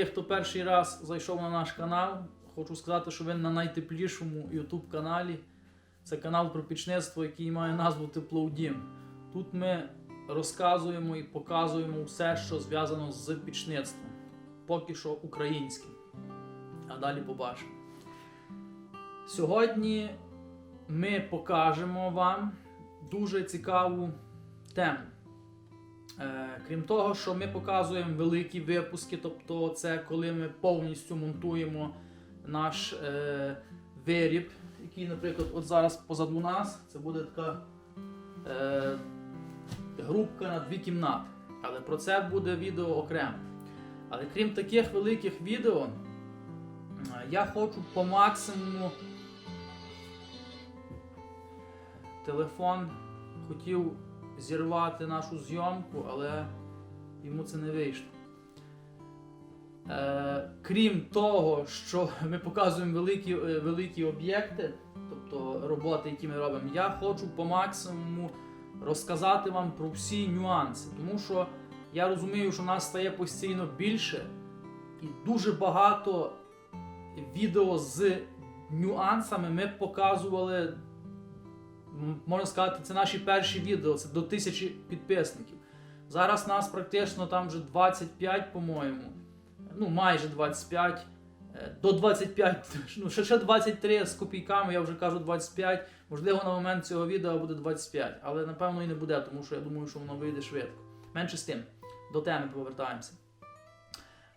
Тих, хто перший раз зайшов на наш канал, хочу сказати, що ви на найтеплішому YouTube каналі. Це канал про пічництво, який має назву Тепло в Дім. Тут ми розказуємо і показуємо все, що зв'язано з пічництвом. Поки що українським. А далі побачимо. Сьогодні ми покажемо вам дуже цікаву тему. Е, Крім того, що ми показуємо великі випуски, тобто це коли ми повністю монтуємо наш е, виріб, який, наприклад, от зараз позаду нас, це буде така е, групка на дві кімнати. Але про це буде відео окремо. Але крім таких великих відео, е, я хочу по максимуму телефон хотів зірвати нашу зйомку, але йому це не вийшло. Е, крім того, що ми показуємо великі, е, великі об'єкти, тобто роботи, які ми робимо, я хочу по максимуму розказати вам про всі нюанси. Тому що я розумію, що нас стає постійно більше, і дуже багато відео з нюансами ми показували можна сказати, це наші перші відео, це до тисячі підписників. Зараз нас практично там вже 25, по-моєму. Ну, майже 25. е, До 25, ну ще, ще 23 з копійками, я вже кажу 25. Можливо, на момент цього відео буде 25, але напевно і не буде, тому що я думаю, що воно вийде швидко. Менше з тим, до теми повертаємося.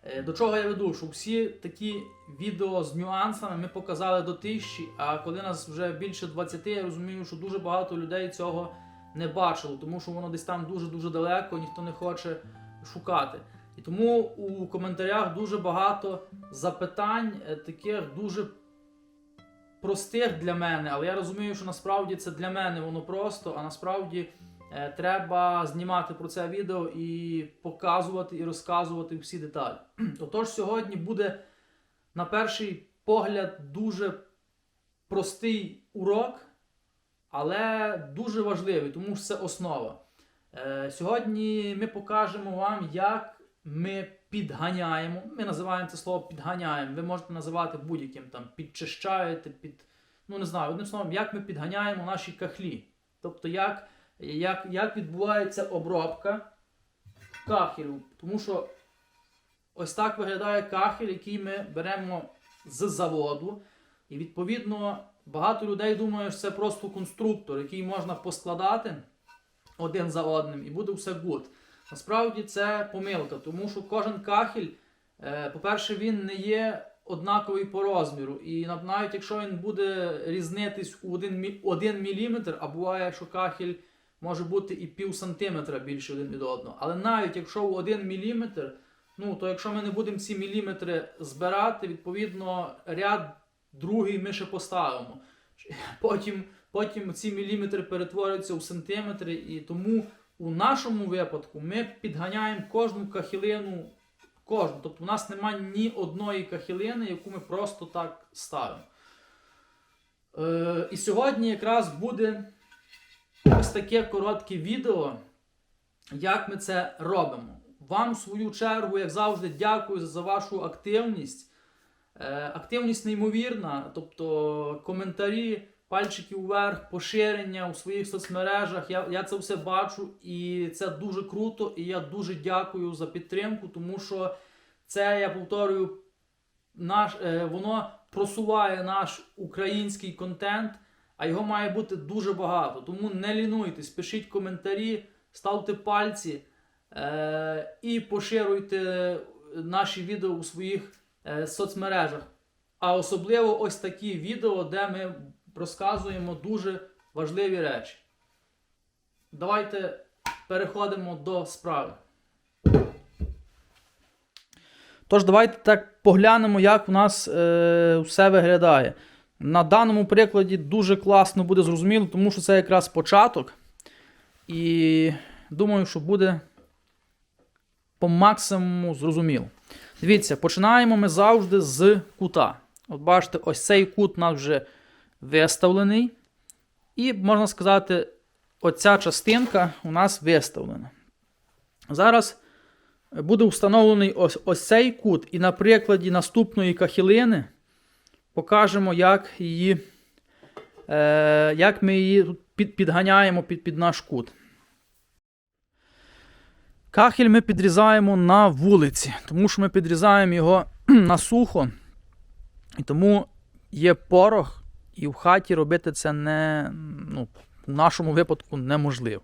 Е, До чого я веду? Що всі такі відео з нюансами ми показали до тисячі, а коли нас вже більше 20, я розумію, що дуже багато людей цього не бачило, тому що воно десь там дуже-дуже далеко, ніхто не хоче шукати. І тому у коментарях дуже багато запитань, е, таких дуже простих для мене, але я розумію, що насправді це для мене воно просто, а насправді треба знімати про це відео і показувати і розказувати всі деталі. Отож, сьогодні буде на перший погляд дуже простий урок, але дуже важливий, тому що це основа. Е, Сьогодні ми покажемо вам, як ми підганяємо. Ми називаємо це слово підганяємо. Ви можете називати будь-яким там підчищаєте, під. Ну не знаю, одним словом, як ми підганяємо наші кахлі. Тобто, як, як, як відбувається обробка кахелю. Тому що ось так виглядає кахель, який ми беремо з заводу. І відповідно багато людей думає, що це просто конструктор, який можна поскладати один за одним, і буде все гуд. Насправді це помилка, тому що кожен кахель, е, по-перше, він не є однаковий по розміру. І навіть якщо він буде різнитись у 1 мм, а буває, що кахель може бути і пів сантиметра більше один від одного. Але навіть якщо у 1 мм, ну то якщо ми не будемо ці міліметри збирати, відповідно ряд другий ми ще поставимо. Потім, потім ці міліметри перетворюються у сантиметри, і тому у нашому випадку ми підганяємо кожну кахілину, кожну. Тобто у нас немає ні одної кахілини, яку ми просто так ставимо. Е, і сьогодні якраз буде ось таке коротке відео, як ми це робимо. Вам, в свою чергу, як завжди, дякую за вашу активність. Е, активність неймовірна, тобто коментарі, пальчики вверх, поширення у своїх соцмережах. Я, я це все бачу, і це дуже круто. І я дуже дякую за підтримку, тому що це, я повторюю, наш, е, воно просуває наш український контент, а його має бути дуже багато. Тому не лінуйтесь, пишіть коментарі, ставте пальці е, і поширюйте наші відео у своїх е, соцмережах. А особливо ось такі відео, де ми розказуємо дуже важливі речі. Давайте переходимо до справи. Тож, давайте так поглянемо, як у нас е, все виглядає. На даному прикладі дуже класно буде зрозуміло, тому що це якраз початок. І думаю, що буде по максимуму зрозуміло. Дивіться, починаємо ми завжди з кута. От бачите, ось цей кут у нас вже виставлений. І, можна сказати, оця частинка у нас виставлена. Зараз буде встановлений ось, ось цей кут, і на прикладі наступної кахілини покажемо, як її, е, як ми її під, підганяємо під, під наш кут. Кахель ми підрізаємо на вулиці, тому що ми підрізаємо його на сухо, і тому є порох, і в хаті робити це не, ну, в нашому випадку неможливо.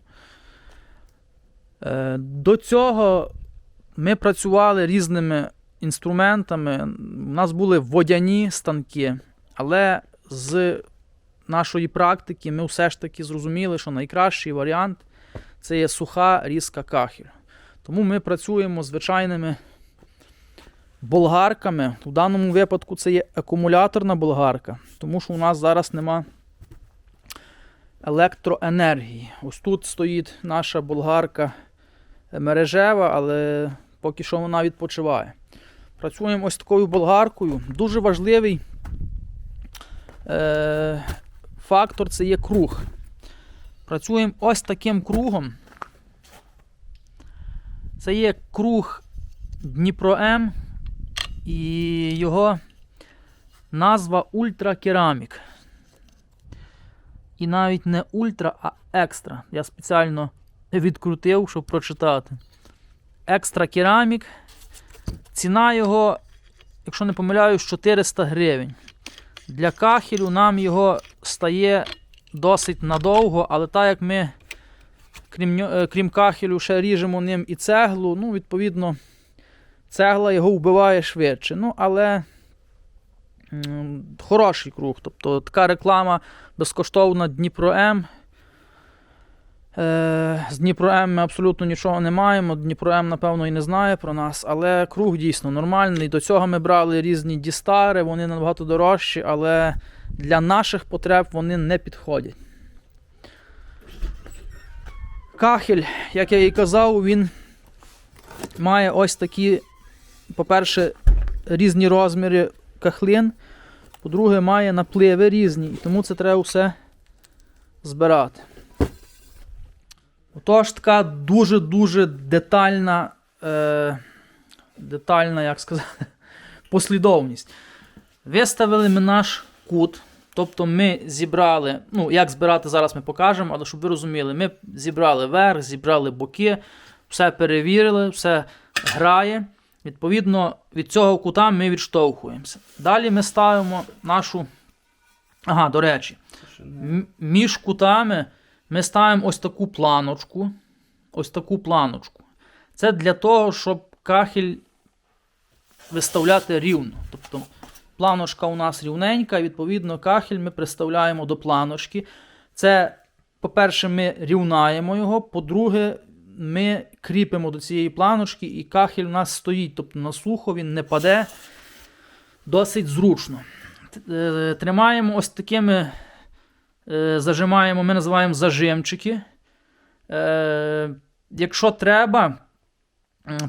Е, До цього ми працювали різними інструментами. У нас були водяні станки, але з нашої практики ми все ж таки зрозуміли, що найкращий варіант це є суха різка кахель. Тому ми працюємо звичайними болгарками. У даному випадку це є акумуляторна болгарка, тому що у нас зараз нема електроенергії. Ось тут стоїть наша болгарка мережева, але поки що вона відпочиває. Працюємо ось такою болгаркою. Дуже важливий е, фактор це є круг. Працюємо ось таким кругом. Це є круг Дніпро М і його назва Ультракерамік. І навіть не ультра, а екстра. Я спеціально відкрутив, щоб прочитати. Екстра керамік. Ціна його, якщо не помиляюсь, 400 гривень. Для кахелю нам його стає досить надовго, але так як ми, крім, е, крім кахелю, ще ріжемо ним і цеглу, ну, відповідно, цегла його вбиває швидше. Ну, але хороший круг. Тобто така реклама безкоштовна Дніпро М. Е, з Дніпро ми абсолютно нічого не маємо. Дніпро М, напевно, і не знає про нас, але круг дійсно нормальний. До цього ми брали різні дістари, вони набагато дорожчі, але для наших потреб вони не підходять. Кахель, як я і казав, він має ось такі, по-перше, різні розміри кахлин. По-друге, має напливи різні, і тому це треба все збирати. Отож, така дуже-дуже детальна, е, детальна, як сказати, послідовність. Виставили ми наш кут. Тобто ми зібрали, ну, як збирати зараз ми покажемо, але щоб ви розуміли, ми зібрали верх, зібрали боки, все перевірили, все грає. Відповідно, від цього кута ми відштовхуємося. Далі ми ставимо нашу. Ага, до речі, між кутами ми ставимо ось таку планочку. Ось таку планочку. Це для того, щоб кахель виставляти рівно. Тобто планочка у нас рівненька, і відповідно, кахель ми приставляємо до планочки. Це, по-перше, ми рівнаємо його, по-друге, ми кріпимо до цієї планочки, і кахель у нас стоїть, тобто на сухо він не паде досить зручно. Е, Тримаємо ось такими, зажимаємо, ми називаємо зажимчики. Е, Якщо треба,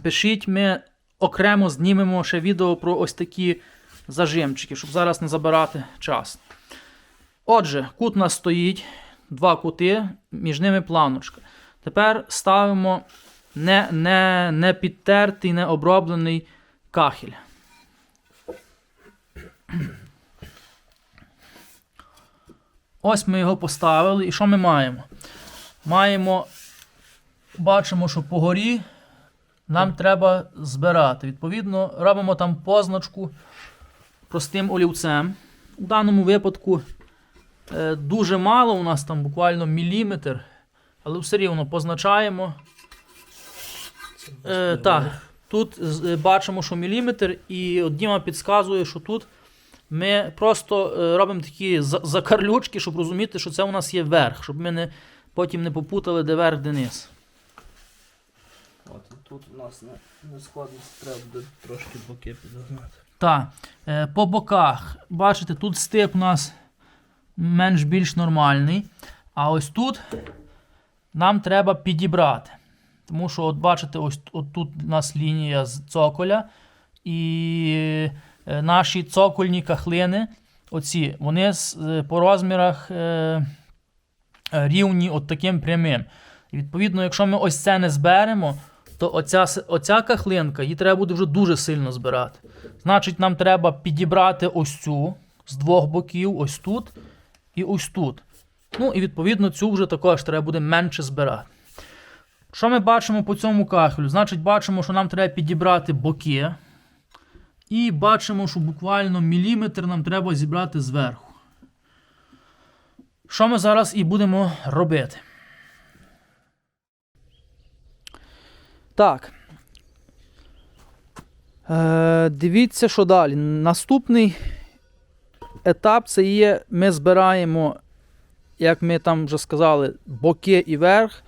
пишіть, ми окремо знімемо ще відео про ось такі зажимчики, щоб зараз не забирати час. Отже, кут у нас стоїть, два кути, між ними планочка. Тепер ставимо не, не, не підтертий, не оброблений кахель. Ось ми його поставили. І що ми маємо? Маємо, бачимо, що по горі нам треба збирати. Відповідно, робимо там позначку простим олівцем. У даному випадку е, дуже мало, у нас там буквально міліметр, але все рівно позначаємо. Е, так, тут е, бачимо, що міліметр, і от Діма підказує, що тут ми просто е, робимо такі закарлючки, щоб розуміти, що це у нас є верх, щоб ми не, потім не попутали, де верх, де низ. От тут у нас не, нескладність треба буде трошки боки підогнати. Так, е, по боках, бачите, тут стип у нас менш-більш нормальний. А ось тут нам треба підібрати. Тому що, от бачите, ось от тут у нас лінія з цоколя. І наші цокольні кахлини, оці, вони е, по розмірах е, е, рівні от таким прямим. І відповідно, якщо ми ось це не зберемо, то оця, оця кахлинка, її треба буде вже дуже сильно збирати. Значить, нам треба підібрати ось цю з двох боків, ось тут і ось тут. Ну і відповідно цю вже також треба буде менше збирати. Що ми бачимо по цьому кахелю? Значить, бачимо, що нам треба підібрати боки. І бачимо, що буквально міліметр нам треба зібрати зверху. Що ми зараз і будемо робити? Так. Е, дивіться, що далі. Наступний етап це є, ми збираємо, як ми там вже сказали, боки і верх.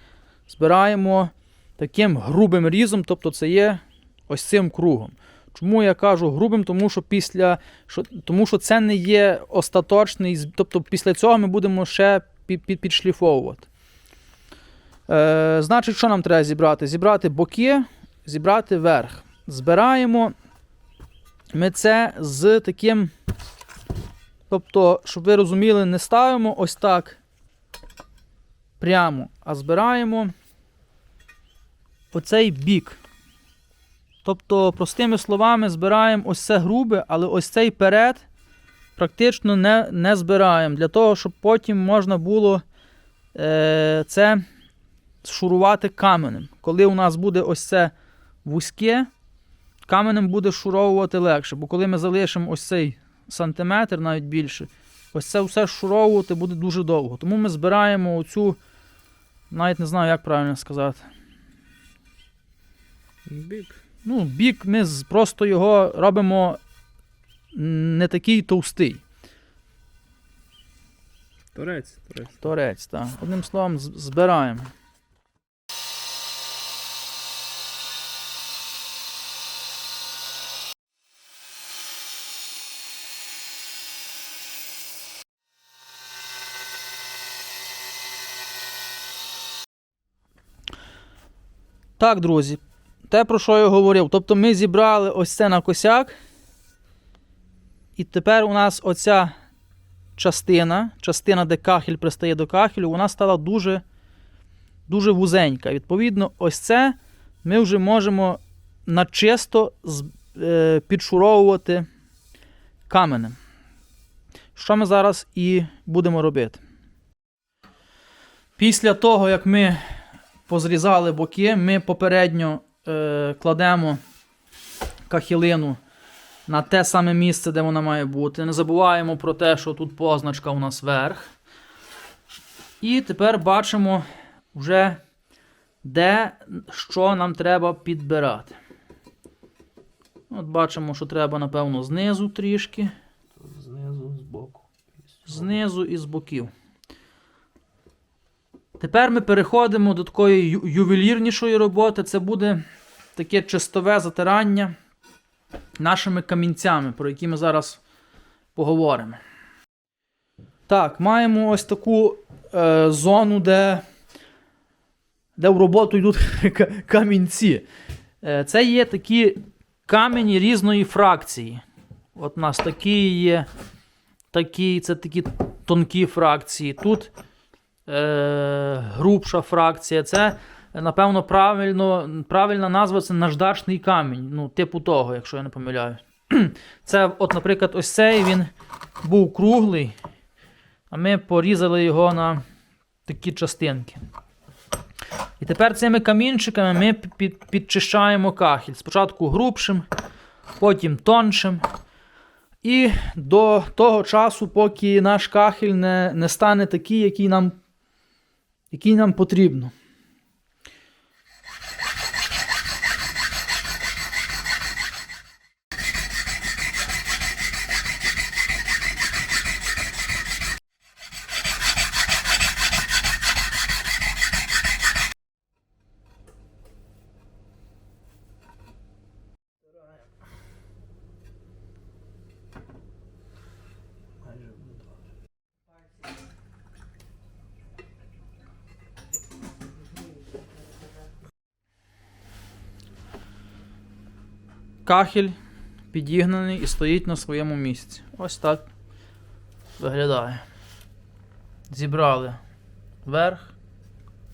Збираємо таким грубим різом, тобто це є ось цим кругом. Чому я кажу грубим? Тому що після що, тому що це не є остаточний, тобто після цього ми будемо ще під, під, підшліфовувати. Е, значить, що нам треба зібрати? Зібрати боки, зібрати верх. Збираємо ми це з таким. Тобто, щоб ви розуміли, не ставимо ось так прямо, а збираємо оцей бік. Тобто, простими словами, збираємо ось це грубе, але ось цей перед практично не, не збираємо. Для того, щоб потім можна було е, це шурувати каменем. Коли у нас буде ось це вузьке, каменем буде шуровувати легше. Бо коли ми залишимо ось цей сантиметр, навіть більше, ось це все шуровувати буде дуже довго. Тому ми збираємо оцю, навіть не знаю, як правильно сказати. Бік. Ну, бік ми просто його робимо не такий товстий. Торець, торець. Торець, так. Одним словом, збираємо. Так, друзі, те, про що я говорив. Тобто ми зібрали ось це на косяк. І тепер у нас оця частина, частина, де кахель пристає до кахелю, вона стала дуже, дуже вузенька. Відповідно, ось це ми вже можемо начисто е, підшуровувати каменем. Що ми зараз і будемо робити. Після того, як ми позрізали боки, ми попередньо е, кладемо кахілину на те саме місце, де вона має бути. Не забуваємо про те, що тут позначка у нас верх. І тепер бачимо вже, де що нам треба підбирати. От бачимо, що треба, напевно, знизу трішки, Знизу, збоку. знизу і з боків. Тепер ми переходимо до такої ювелірнішої роботи. Це буде таке чистове затирання нашими камінцями, про які ми зараз поговоримо. Так, маємо ось таку е, зону, де, де в роботу йдуть камінці. Е, це є такі камені різної фракції. От у нас такі є, такі, це такі тонкі фракції. Тут е, грубша фракція. Це, напевно, правильно, правильна назва це наждачний камінь. Ну, типу того, якщо я не помиляю. Це, от, наприклад, ось цей він був круглий, а ми порізали його на такі частинки. І тепер цими камінчиками ми під- під- підчищаємо кахель. Спочатку грубшим, потім тоншим. І до того часу, поки наш кахель не, не стане такий, який нам, який нам потрібно. Кахель підігнаний і стоїть на своєму місці. Ось так виглядає. Зібрали верх,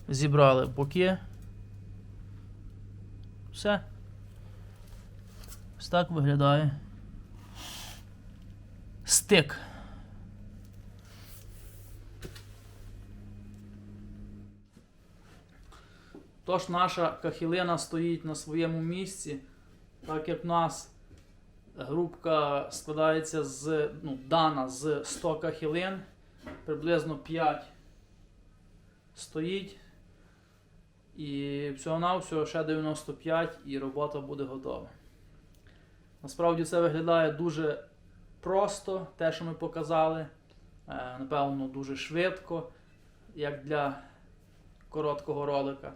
зібрали боки. Все. Ось так виглядає. Стик. Тож наша кахілина стоїть на своєму місці, так як в нас групка складається з, ну, дана з 100 кахілин, приблизно 5 стоїть. І всього-навсього ще 95 і робота буде готова. Насправді це виглядає дуже просто, те, що ми показали. Е, Напевно, дуже швидко, як для короткого ролика.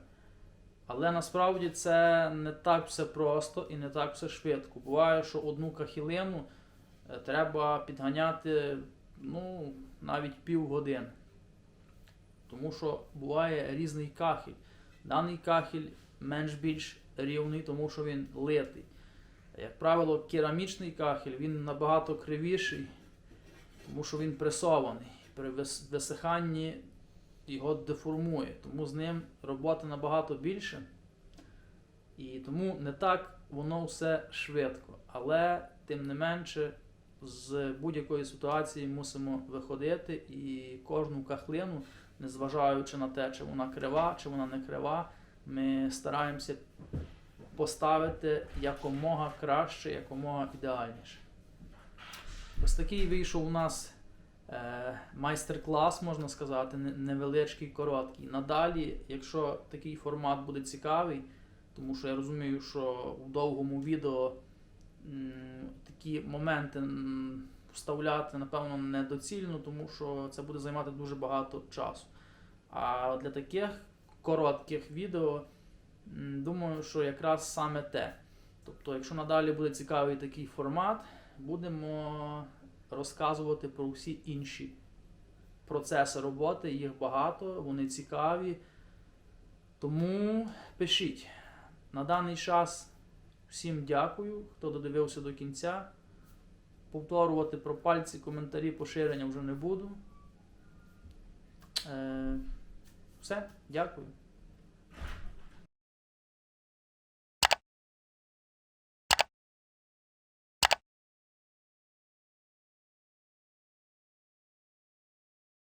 Але насправді це не так все просто і не так все швидко. Буває, що одну кахілину е, треба підганяти ну, навіть півгодини. Тому що буває різний кахіль. Даний кахіль менш-більш рівний, тому що він литий. Як правило, керамічний кахіль він набагато кривіший, тому що він пресований. При висиханні його деформує, тому з ним роботи набагато більше. І тому не так воно все швидко. Але тим не менше, з будь-якої ситуації мусимо виходити і кожну кахлину, незважаючи на те, чи вона крива, чи вона не крива, ми стараємося поставити якомога краще, якомога ідеальніше. Ось такий вийшов у нас майстер-клас, можна сказати, не- невеличкий, короткий. Надалі, якщо такий формат буде цікавий, тому що я розумію, що в довгому відео такі моменти вставляти, напевно, недоцільно, тому що це буде займати дуже багато часу. А для таких коротких відео, думаю, що якраз саме те. Тобто, якщо надалі буде цікавий такий формат, будемо розказувати про всі інші процеси роботи. Їх багато, вони цікаві. Тому пишіть. На даний час всім дякую, хто додивився до кінця. Повторювати про пальці, коментарі, поширення вже не буду. Е, все, дякую.